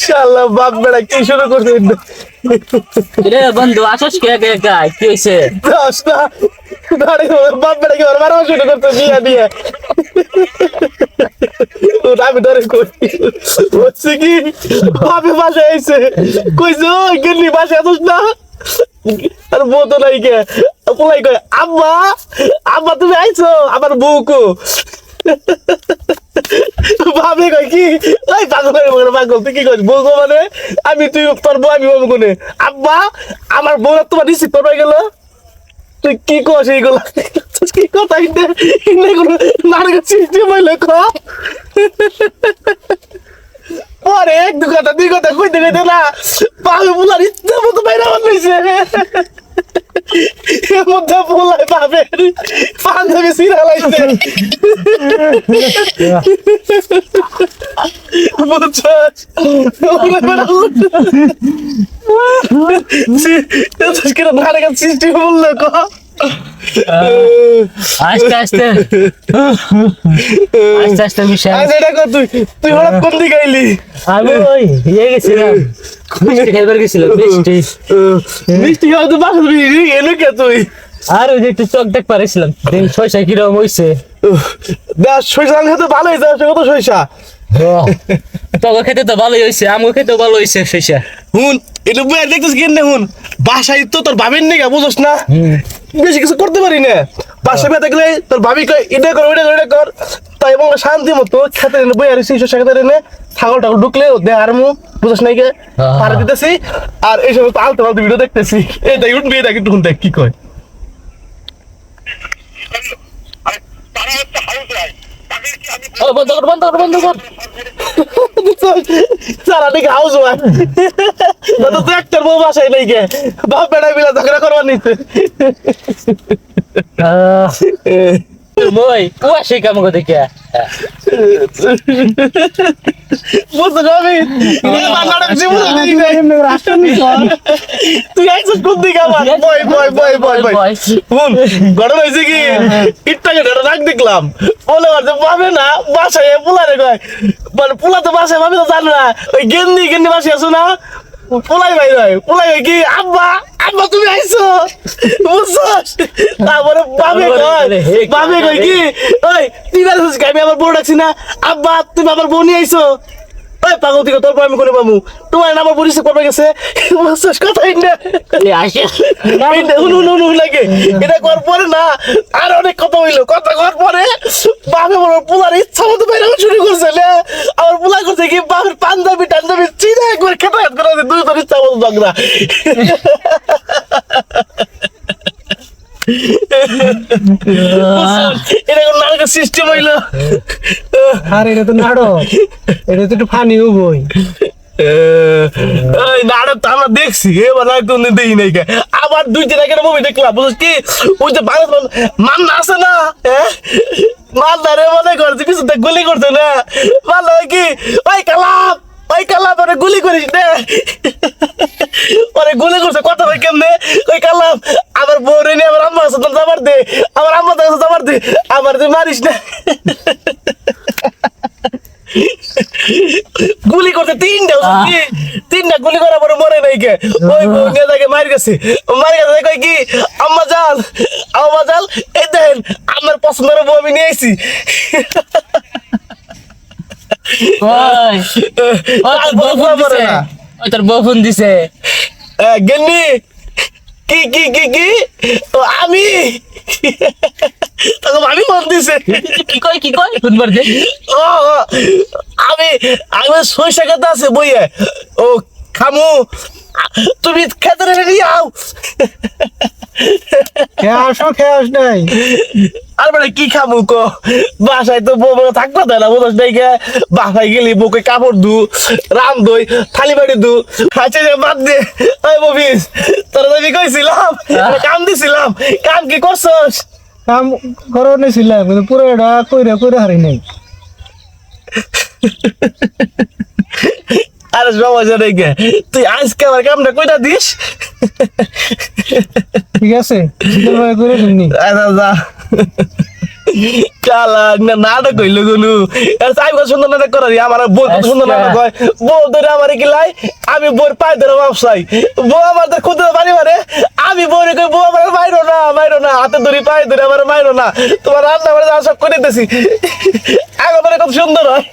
শালা বাপ বেড়া কি শুরু করছে রে বন্ধু আসস কে কে একা? কি হইছে দশটা দাঁড়ে বাপ বেড়া কি ওর শুরু করছে বিয়া দিয়ে। আমি ধরে করি হচ্ছে কি বাপে বাসা আইছে। কইছে গেলি বাসা আসুস না? আর বউ তো নাই কে পোলাই কয় আব্বা আব্বা তুমি আইছো? আমার বউকো ভাবে কয় কি? ওই পাগল হয়ে পাগল, তুই কি করিস বউ গো মানে? আমি তুই তোর বউ, আমি বউ কোনে? আব্বা, আমার বউ তোমার রিসিভ করবে গেল। তুই কি কস এইগুলো? কি কথা ইন্নে ইন্নে কোনো নাটকের সৃষ্টি হইলে ক? পরে এক দু কথা, দুই কথা কইতে কইতে না পাবে বুলার ইচ্ছা মতো বাইরে আমার এর মধ্যে বলাই পাবে। পাঞ্জাবি সিরা কি নাটকের সৃষ্টি বলল ক আস্তে আস্তে। আস্তে আস্তে মিশা আজ এটা কর তুই তুই হঠাৎ কোন দিকে আইলি? আমি ওই ইয়ে গেছিলাম। মিষ্টি খাইবার গেছিলাম মিষ্টি। মিষ্টি খাওয়া তো বাসা এলো কে তুই? আর ওই যে একটু চোখ দেখ পারেছিলাম দিন কীরকম হইছে। দেখ খেতে ভালো হয়েছে আসলে কত তোকে খেতে তো ভালোই হইছে আমগো খেতে ভালো হইছে ছয়সা হুন এটা বই দেখতেছ কেন হুন? বাসায় তো তোর ভাবির নেই বুঝোস না? বেশি কিছু করতে পারি না বাসা বেতে গেলে তোর ভাবি কয় এটা কর ওইটা কর এটা কর তাই এবং শান্তি মতো খেতে এনে বই আর সেই সরিষা খেতে এনে ছাগল টাগল ঢুকলে দে আর মু বুঝোস নাই কে হ্যাঁ। পারে দিতেছি আর এই সময় আলতে পালতে ভিডিও দেখতেছি এই দেখ উঠবি দেখ একটু দেখ কি কয় ও বন্ধ কর বন্ধ কর বন্ধ কর সারা দিকে হাউস ওয়াইফ তো একটার বউ বাসায় নেই কে বাপ বেড়া মিলা ঝগড়া করবার নিতে মই ও আসে কাম করে দেখে? তুই আইসিস কোন বয় বয় বয় বয় শুন ঘটনা হয়েছে কি ইটটাকে ধরে রাখ দেখলাম বলে মারতে পাবে না বাসায় পোলারে কয় মানে পোলা তো বাসায় পাবে তো জানো না ওই গেন্দি গেন্দি বাসায় আছো না পোলাই ভাই ভাই পোলাই ভাই কি? আব্বা আব্বা তুমি আইছো? বুঝছস? তারপরে বাবে কয় বাবে কয় কি? ওই তুই? আমি আমার বউ ডাকছি না। আব্বা তুমি আমার বউ নিয়ে আইছো? ওই পাগল থেকে তোর আমি করে পাবো তোমার আমার পরিচয় করবে গেছে? বুঝছস? কথাই না। আসে। এটা হুন হুন হুন হুন লাগে। এটা কর পরে না আর অনেক কথা হইল। কথা কর পরে বাপে বড় পোলার ইচ্ছা মতো বাইরে শুরু করছে কি? বাপের পাঞ্জাবি টাঞ্জাবি চিনে একবার খেতে হাত করে আছে, দুই তোর মতো ঝগড়া এটা কোন নাটকের সিস্টেম হইল? আর এটা তো নাটক। এটা তো একটু ফানিও হবই আমরা দেখছি নাই আবার দুই কি? করছে গুলি করছে না? ওই কালাম ওই কালাম, ওরে গুলি করিস না। ওরে গুলি করছে কথা ভাই কেমনে? ওই কালাম, আমার বউরে নিয়ে আমার আম্মা আছে দে, আমার আম্মা আছে যাবার দে, আমার তুই মারিস না। গুলি করতে তিনটা তিনটা গুলি করার পরে মরে নাই কে? ওই বউ নিয়ে তাকে মার গেছে। মার গেছে কই কি? আম্মা জাল আম্মা জাল এই দেখেন আমার পছন্দের বউ আমি নিয়ে আইছি। তোর বউ ফোন দিছে? গেন্নি কি কি কি কি? আমি? দিছে। কি কয় কি কয়? শুনবার দে। ও আমি আমি সইসা কথা আছে বইয়ে। ও খামু তুমি খেতে রেডি আও খেয়ে আসো খেয়ে আস নাই। আর মানে কি খামু কো? বাসায় তো বউ থাকব তাই না বুঝস নাই কে? বাসায় গেলি বউকে কাপড় ধু রাম দই থালি বাড়ি ধু আচ্ছা যে বাদ দে। ওই ববিস তোর আমি কইছিলাম কাম দিছিলাম। কাম কি করছস? কাম করো নিছিলাম কিন্তু পুরো এটা কইরা কইরা হারি নাই। আরে সমস্যা নেই কে তুই আজকে আমার কামটা কইটা দিস? ঠিক আছে করে শুনি আচ্ছা যা। নাটক কইল গুনু সুন্দর নাটক আমার বউ সুন্দর আচ্ছা। নাটক হয়। বউ ধরে আমার কিলাই আমি বউর পায়ে ধরে ব্যবসায়ী বউ আমার তো খুঁজতে পারি মানে আমি বউরে কই বউ আমার মাইরো না মাইরো না হাতে ধরি পায়ে ধরে আমার মাইরো না। তোমার রান্না করে যা সব করে দিতেছি। এখন কত সুন্দর হয়।